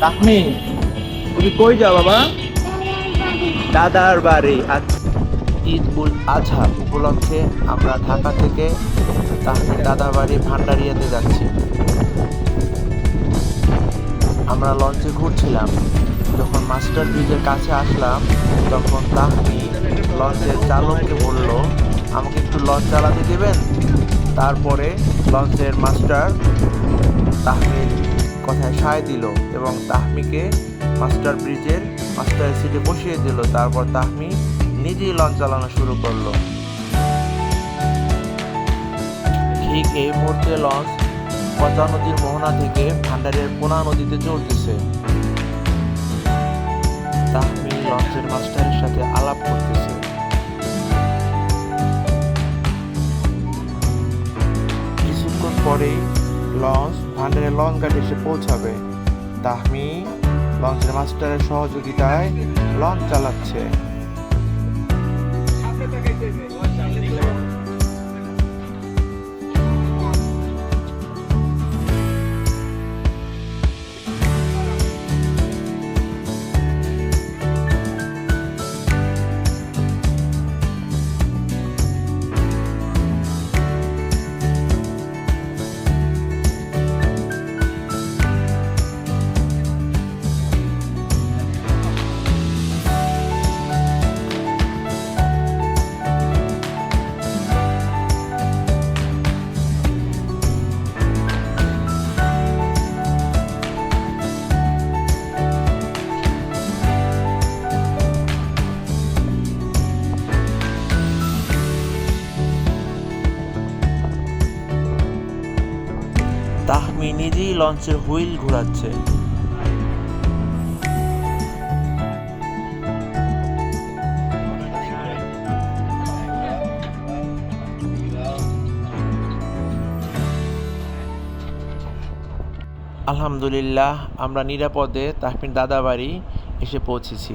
তাহমি তুমি কই যাও বাবা? দাদার বাড়ি আচ্ছা। ঈদ উল আজহা উপলক্ষে আমরা ঢাকা থেকে তাহমির দাদা বাড়ি ভান্ডারিয়াতে যাচ্ছি। আমরা লঞ্চে ঘুরছিলাম। যখন মাস্টার ব্রিজের কাছে আসলাম, তখন তাহমি লঞ্চের চালককে বলল, আমাকে একটু লঞ্চ চালাতে দেবেন? তারপরে লঞ্চের মাস্টার তাহমির কথায় সায় দিল এবং তাহমিকে মাস্টার ব্রিজের মাস্টার সিটে বসিয়ে দিল। তারপর তাহমি নিজেই লঞ্চ চালানো শুরু করল। ঠিক এই মুহূর্তে লঞ্চ পচা নদীর মোহনা থেকে ভান্ডারের পোনা নদীতে চলতেছে। তাহমি লঞ্চের মাস্টারের সাথে আলাপ করতেছে। কিছুক্ষণ পরেই লঞ্চ ভান্ডারের লঞ্চ ঘাটে এসে পৌঁছাবে। তাহমি লঞ্চের মাস্টারের সহযোগিতায় লঞ্চ চালাচ্ছে। তাহমি নিজেই লঞ্চের হুইল ঘোরাচ্ছে। আলহামদুলিল্লাহ আমরা নিরাপদে তাহমির দাদা বাড়ি এসে পৌঁছেছি।